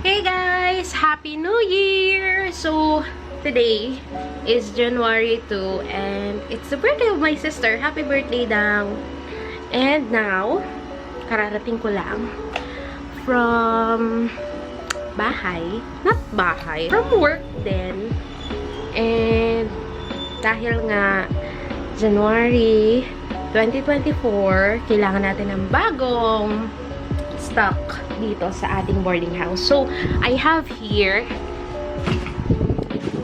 Hey guys! Happy New Year! So, today is January 2 and it's the birthday of my sister. Happy birthday, Dang! And now, kararating ko lang from bahay. Not bahay. From work din. And dahil nga January 2024, kailangan natin ng bagong stock dito sa ating boarding house. So, I have here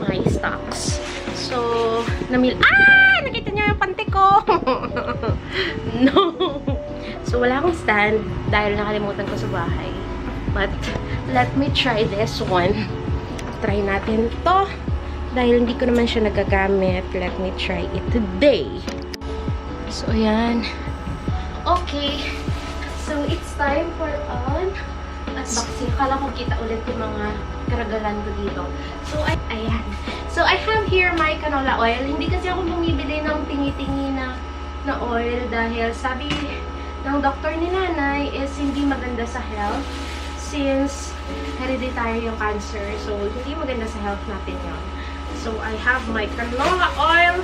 my stocks. So, namil... Ah! Nakita niyo yung panty ko! no! So, wala akong stand dahil nakalimutan ko sa bahay. But, let me try this one. Try natin to. Dahil hindi ko naman siya nagagamit, let me try it today. So, ayan. Okay. So, it's time for an unboxing. Kala ko kita ulit yung mga karagalan ko dito. So, ay ayan. So, I have here my canola oil. Hindi kasi ako bumibili ng tingi-tingi na, na oil dahil sabi ng doktor ni nanay is hindi maganda sa health since hereditary yung cancer. So, hindi maganda sa health natin yun. So, I have my canola oil.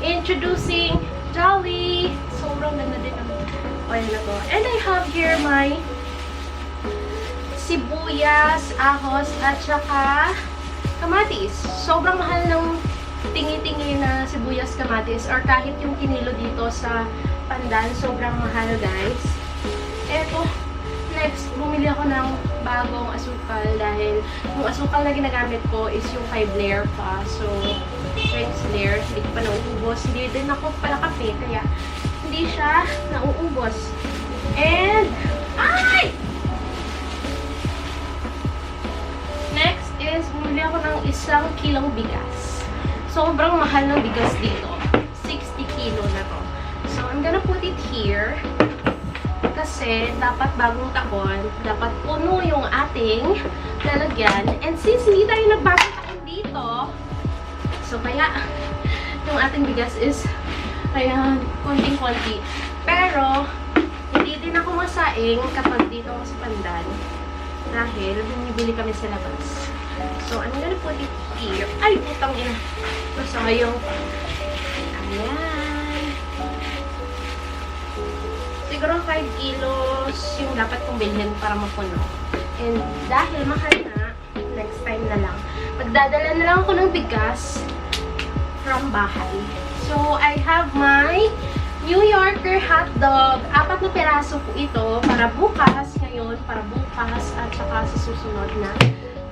Introducing Jolly. Sobrang ganda din ang oil na to. And I have here my sibuyas, ahos, at saka kamatis. Sobrang mahal ng tingi-tingi na sibuyas, kamatis, or kahit yung kinilo dito sa pandan, sobrang mahal guys. Eto, next, bumili ako ng bagong asukal dahil yung asukal na ginagamit ko is yung kay Blair pa. So, French Blair, hindi ko pa nauubos. Hindi din ako pala kape, kaya hindi siya nauubos. And, ay! Next is, bumili ako ng isang kilong bigas. Sobrang mahal ng bigas dito. 60 kilo na to. So, I'm gonna put it here. Kasi, dapat bagong taon, dapat puno yung ating lalagyan. And since hindi tayo nagbagong dito, so kaya, yung ating bigas is, ayan, konting-konti. Pero, hindi din ako masaing kapag dito ako sa pandan. Dahil, bumibili kami sa labas. So, I'm gonna put it here. Ay, putang ina. Basta yung, ayan. Siguro 5 kilos yung dapat kong bilhin para mapuno. And dahil mahal na, next time na lang. Magdadala na lang ako ng bigas from bahay. So, I have my New Yorker hot dog. Apat na peraso po ito para bukas, ngayon, para bukas at saka sa susunod na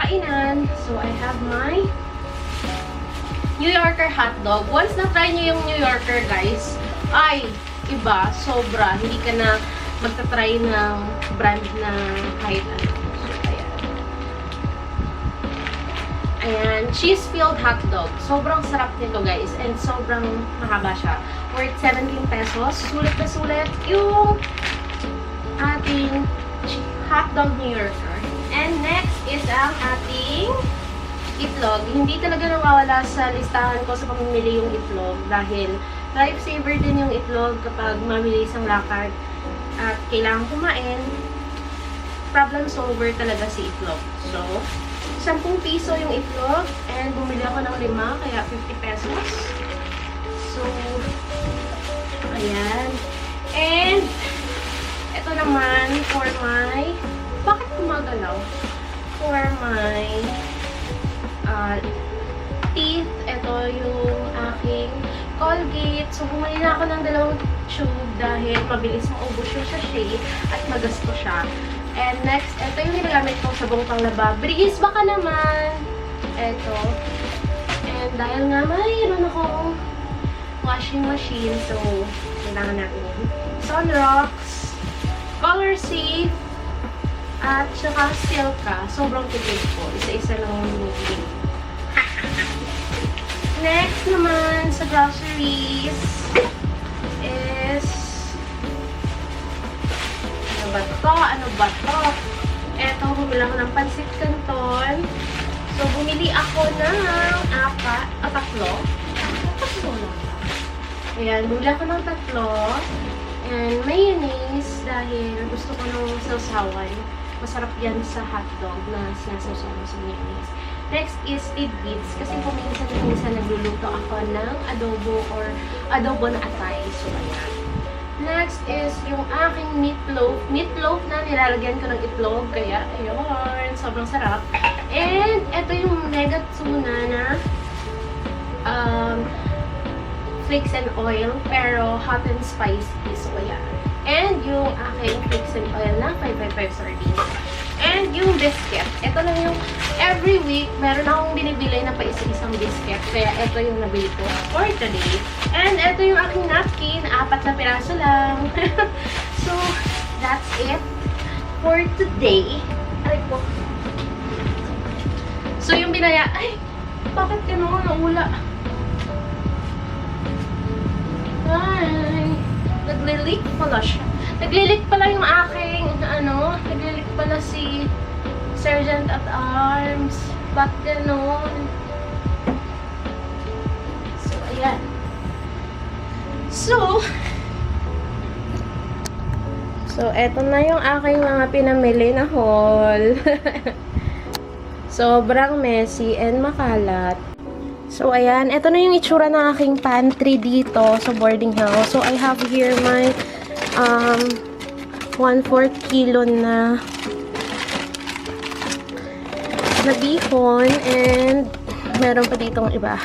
kainan. So, I have my New Yorker hot dog. Once na-try nyo yung New Yorker, guys, ay, iba, sobra. Hindi ka na magta-try ng brand na kahit. Ayan, cheese-filled hot dog. Sobrang sarap nito, guys. And sobrang mahaba siya. Worth 17 pesos. Sulit na sulit yung ating hot dog New Yorker. And next is ang ating itlog. Hindi talaga nawawala sa listahan ko sa pamimili yung itlog dahil lifesaver din yung itlog kapag mabilis ang lakad at kailangan kumain. Problem solver talaga si itlog. So, 10 piso yung itlog and bumili ako ng lima kaya 50 pesos. So, ayan. And, ito naman for my, bakit gumagalaw? For my uh, teeth. Ito yung aking Colgate. So, bumili na ako ng dalawang tube dahil mabilis maubos yung sachet at magasto siya. And next, ito yung ginagamit kong sabong panglaba. Breeze baka naman. Ito. And dahil nga mayroon akong washing machine, so kailangan natin yun. Sunrocks, Color Safe, at saka Silka. Sobrang tipid po. Isa-isa lang yung binibili. Next naman sa groceries is ba to? Ano ba to? Eto, bumili ako ng pansit canton. So, bumili ako ng apat, o tatlo. Tatlo lang. Ayan, bumili ako ng tatlo. And mayonnaise dahil gusto ko nung sausawan. Masarap yan sa hotdog na sinasawsawan sa mayonnaise. Next is tidbits. Kasi kung minsan-minsan nagluluto ako ng adobo or adobo na atay. So, ayan. Next is yung aking meatloaf. Meatloaf na nilalagyan ko ng itlog. Kaya, ayun. Sobrang sarap. And, ito yung mega tuna na um, flakes and oil, pero hot and spicy. So, ayan. And yung aking flakes and oil na 555 sardines. And yung biscuit. Ito lang yung every week, meron akong binibili na pa isa-isang biscuit. Kaya ito yung nabili ko for today. And ito yung aking napkin. so, that's it for today. Aray po. So, yung binaya... Ay! Bakit gano'n? Naula. Ay! Naglilik pala siya. Naglilik pala yung aking, ano, naglilik pala si Sergeant at Arms. Ba't gano'n? So, ayan. So, So, eto na yung aking mga pinamili na haul. Sobrang messy and makalat. So, ayan. Ito na yung itsura ng aking pantry dito sa boarding house. So, I have here my um, 1-4 kilo na na bihon and meron pa ditong iba.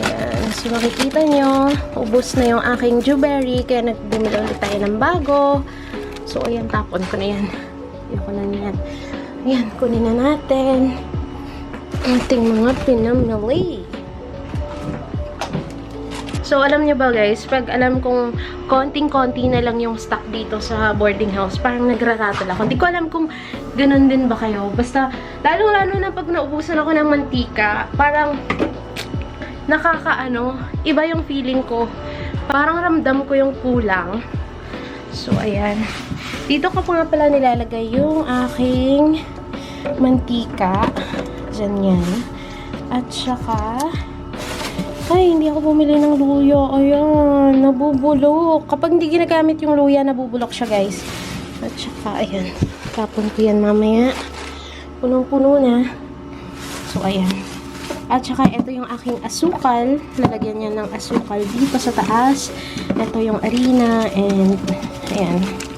Ayan. So, makikita nyo, ubos na yung aking dewberry kaya nagbumili ulit tayo ng bago. So, ayan, tapon ko na yan. Ayoko na yan. Ayan, kunin na natin ating mga pinamili. So, alam niyo ba guys, pag alam kong konting-konti na lang yung stock dito sa boarding house, parang nagrarattle ako. Hindi ko alam kung ganun din ba kayo. Basta, lalong-lalo na pag naubusan ako ng mantika, parang nakakaano, iba yung feeling ko. Parang ramdam ko yung kulang. So, ayan. Dito ko pa nga pala nilalagay yung aking mantika. Diyan yan. At saka, ay, hindi ako bumili ng luya. Ayan, nabubulok. Kapag hindi ginagamit yung luya, nabubulok siya, guys. At saka, ayan. Tapon ko yan mamaya. Punong-puno na. So, ayan. At saka, ito yung aking asukal. Lalagyan niya ng asukal dito sa taas. Ito yung arena. And, ayan.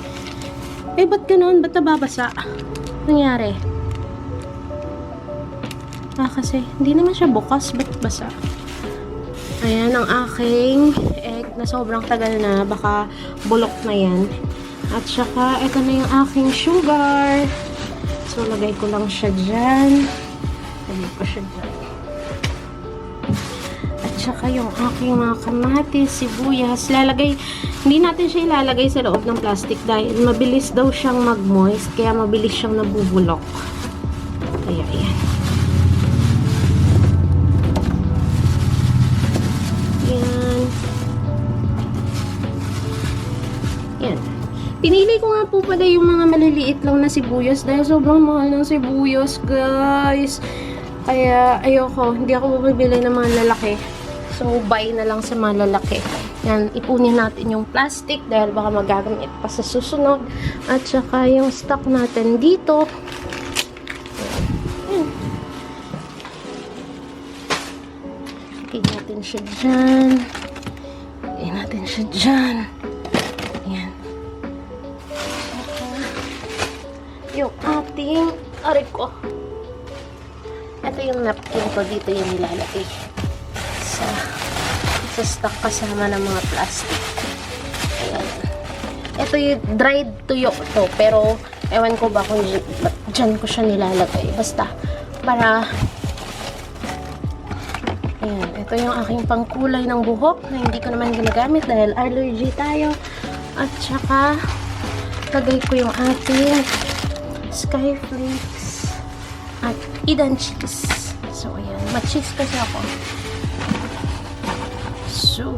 Eh, ba't ganun? Ba't nababasa? Nangyari? Ah, kasi, hindi naman siya bukas. Ba't basa? Ayan, ang aking egg na sobrang tagal na. Baka bulok na yan. At saka, ito na yung aking sugar. So, lagay ko lang siya dyan. Lagay ko siya dyan. At saka yung aking mga kamatis, sibuyas, lalagay, hindi natin siya ilalagay sa loob ng plastic dahil mabilis daw siyang mag-moist, kaya mabilis siyang nabubulok. Kaya, ayan. Yan. Yan. Pinili ko nga po pala yung mga maliliit lang na sibuyas dahil sobrang mahal ng sibuyas, guys. Kaya ayoko, hindi ako bumibili ng mga lalaki. So, buy na lang sa mga lalaki. Yan, ipunin natin yung plastic dahil baka magagamit pa sa susunod. At saka yung stock natin dito. Yan. Lagay natin siya dyan. Lagay natin siya dyan. Yan. Yung ating, aray ko. Ito yung napkin ko dito yung nilalagay. Sa, stock kasama ng mga plastic. Ayan. Ito yung dried tuyo to. Pero, ewan ko ba kung dyan, ko siya nilalagay. Basta, para Ayan, ito yung aking pangkulay ng buhok na hindi ko naman ginagamit dahil allergy tayo. At saka, lagay ko yung ating Skyflakes at Eden cheese. So, ayan. Ma-cheese kasi ako. So,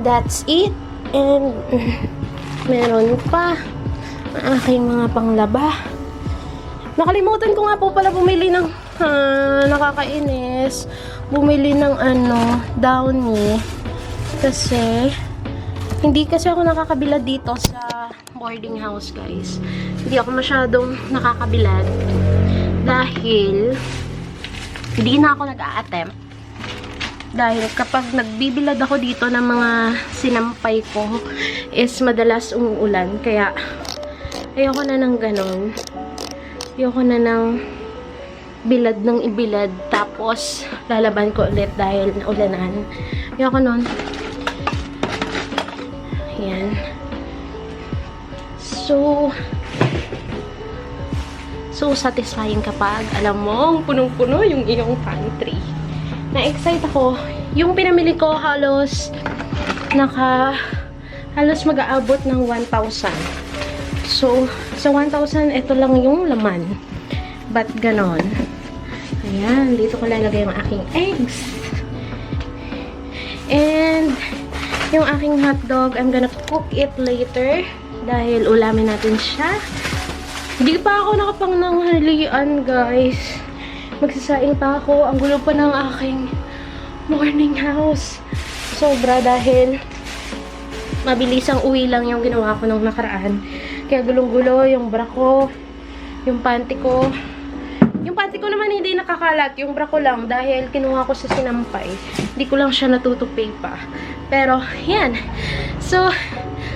that's it. And, meron pa ang aking mga panglaba. Nakalimutan ko nga po pala bumili ng ah, nakakainis. Bumili ng ano, downy. Kasi, hindi kasi ako nakakabila dito sa boarding house, guys. Hindi ako masyadong nakakabilad. Dahil, hindi na ako nag-a-attempt. Dahil kapag nagbibilad ako dito ng mga sinampay ko, is madalas umuulan. Kaya, ayoko na ng ganon. Ayoko na ng bilad ng ibilad. Tapos, lalaban ko ulit dahil naulanan. Ayoko nun. Ayan. So, so satisfying kapag alam mo, punong-puno yung iyong pantry. Na-excite ako. Yung pinamili ko halos naka halos mag-aabot ng 1,000. So, sa 1,000, ito lang yung laman. But ganon. Ayan, dito ko lalagay yung aking eggs. And, yung aking hotdog, I'm gonna cook it later. Dahil ulamin natin siya. Hindi pa ako nakapangnanghalian, guys. Magsasaing pa ako. Ang gulo pa ng aking morning house. Sobra dahil mabilis ang uwi lang yung ginawa ko nung nakaraan. Kaya gulong-gulo yung bra ko, yung panty ko. Yung panty ko naman hindi nakakalat, yung bra ko lang dahil kinuha ko sa sinampay. Hindi ko lang siya natutupi pa. Pero, yan. So,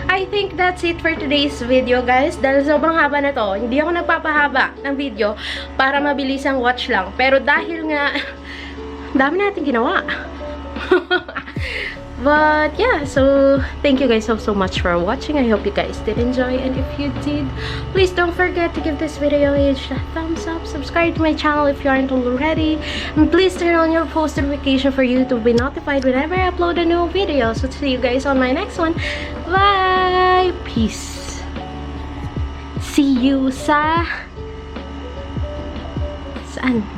I think that's it for today's video, guys. Dahil sobrang haba na to, hindi ako nagpapahaba ng video para mabilis ang watch lang. Pero dahil nga, dami natin ginawa. But yeah, so thank you guys so so much for watching. I hope you guys did enjoy and if you did, please don't forget to give this video a thumbs up. Subscribe to my channel if you aren't already. And please turn on your post notification for you to be notified whenever I upload a new video. So see you guys on my next one. Bye! Peace! See you sa... Saan?